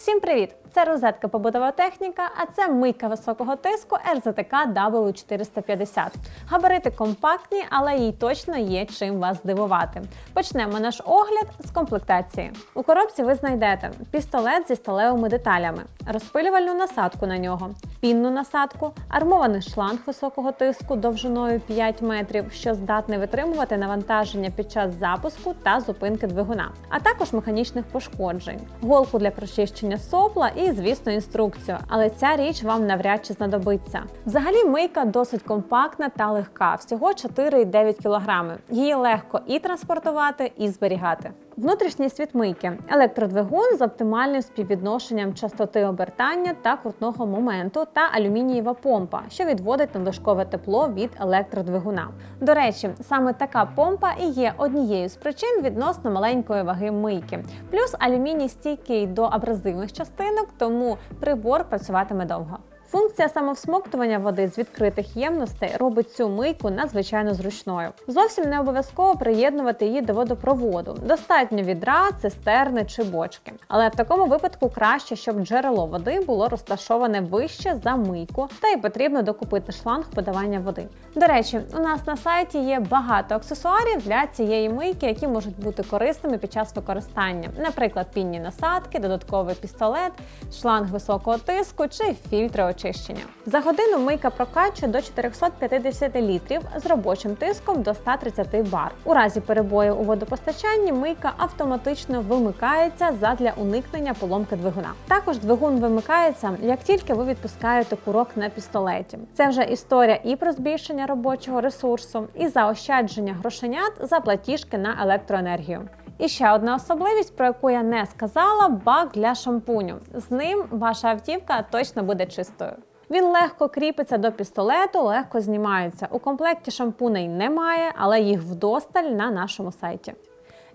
Всім привіт! Це розетка побутова техніка, а це мийка високого тиску RZTK W450. Габарити компактні, але їй точно є чим вас здивувати. Почнемо наш огляд з комплектації. У коробці ви знайдете пістолет зі сталевими деталями, розпилювальну насадку на нього, пінну насадку, армований шланг високого тиску довжиною 5 метрів, що здатний витримувати навантаження під час запуску та зупинки двигуна, а також механічних пошкоджень, голку для прочищення сопла і, звісно, інструкцію. Але ця річ вам навряд чи знадобиться. Взагалі, мийка досить компактна та легка, всього 4,9 кг. Її легко і транспортувати, і зберігати. Внутрішній світ мийки електродвигун з оптимальним співвідношенням частоти обертання та крутного моменту та алюмінієва помпа, що відводить надлишкове тепло від електродвигуна. До речі, саме така помпа і є однією з причин відносно маленької ваги мийки. Плюс алюміній стійкий до абразивних частинок, тому прибор працюватиме довго. Функція самовсмоктування води з відкритих ємностей робить цю мийку надзвичайно зручною. Зовсім не обов'язково приєднувати її до водопроводу. Достатньо відра, цистерни чи бочки. Але в такому випадку краще, щоб джерело води було розташоване вище за мийку, та й потрібно докупити шланг подавання води. До речі, у нас на сайті є багато аксесуарів для цієї мийки, які можуть бути корисними під час використання, наприклад, пінні насадки, додатковий пістолет, шланг високого тиску чи фільтри очищення. За годину мийка прокачує до 450 літрів з робочим тиском до 130 бар. У разі перебою у водопостачанні мийка автоматично вимикається задля уникнення поломки двигуна. Також двигун вимикається, як тільки ви відпускаєте курок на пістолеті. Це вже історія і про збільшення робочого ресурсу, і заощадження грошенят за платіжки на електроенергію. І ще одна особливість, про яку я не сказала, бак для шампуню. З ним ваша автівка точно буде чистою. Він легко кріпиться до пістолету, легко знімається. У комплекті шампуней немає, але їх вдосталь на нашому сайті.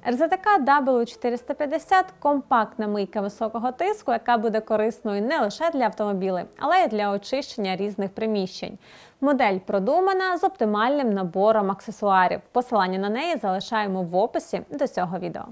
RZTK W450 компактна мийка високого тиску, яка буде корисною не лише для автомобілів, але й для очищення різних приміщень. Модель продумана з оптимальним набором аксесуарів. Посилання на неї залишаємо в описі до цього відео.